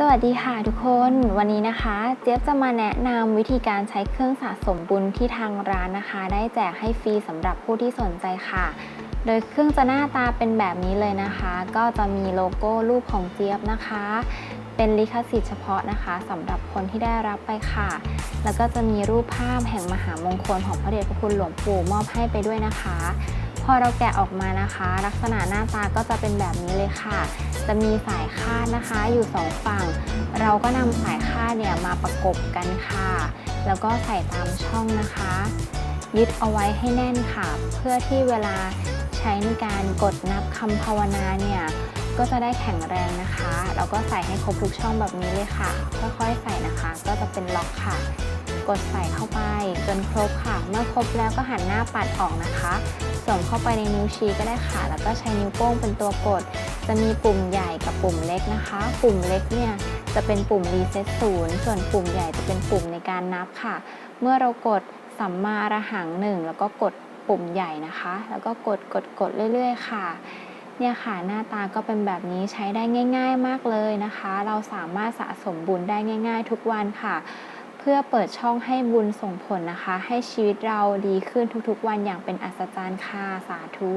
สวัสดีค่ะทุกคนวันนี้นะคะ เจี๊ยบจะมาแนะนำวิธีการใช้เครื่องสะสมบุญที่ทางร้านนะคะ ได้แจกให้ฟรีสำหรับผู้ที่สนใจค่ะ โดยเครื่องจะหน้าตาเป็นแบบนี้เลยนะคะ ก็จะมีโลโก้รูปของเจี๊ยบนะคะ เป็นลิขสิทธิ์เฉพาะนะคะสำหรับคนที่ได้รับไปค่ะ แล้วก็จะมีรูปภาพแห่งมหามงคลของพระเดชพระคุณหลวงปู่มอบให้ไปด้วยนะคะ พอเราแกะออกมานะคะ ลักษณะหน้าตาก็จะเป็นแบบนี้เลยค่ะ จะมีสายคาดนะคะอยู่สองฝั่ง เราก็นำสายคาดเนี่ยมาประกบกันค่ะ แล้วก็ใส่ตามช่องนะคะ ยึดเอาไว้ให้แน่นค่ะ เพื่อที่เวลาใช้ในการกดนับคำภาวนาเนี่ยก็จะได้แข็งแรงนะคะ แล้วก็ใส่ให้ครบทุกช่องแบบนี้เลยค่ะ ค่อยๆใส่นะคะ ก็จะเป็นล็อกค่ะ กดใส่เข้าไปจนครบค่ะ เมื่อครบแล้วก็หันหน้าปัดออกนะคะสวมเข้าไปในนิ้วชี้ก็ได้ค่ะ แล้วก็ใช้นิ้วโป้งเป็นตัวกด จะมีปุ่มใหญ่กับปุ่มเล็กนะคะ ปุ่มเล็กเนี่ยจะเป็นปุ่มรีเซ็ตศูนย์ส่วนปุ่มใหญ่จะเป็นปุ่มในการนับค่ะ เมื่อเรากดสัมมาระหังหนึ่งแล้วก็กดปุ่มใหญ่นะคะ แล้วก็กดกดกดเรื่อย ๆ ค่ะเนี่ยค่ะหน้าตาก็เป็นแบบนี้ใช้ได้ง่าย ๆ มากเลยนะคะ เราสามารถสะสมบุญได้ง่าย ๆ ทุกวันค่ะ พื่อเปิดช่องให้บุญส่งผลนะคะ ให้ชีวิตเราดีขึ้นทุกๆวันอย่างเป็นอัศจรรย์ค่ะ สาธุ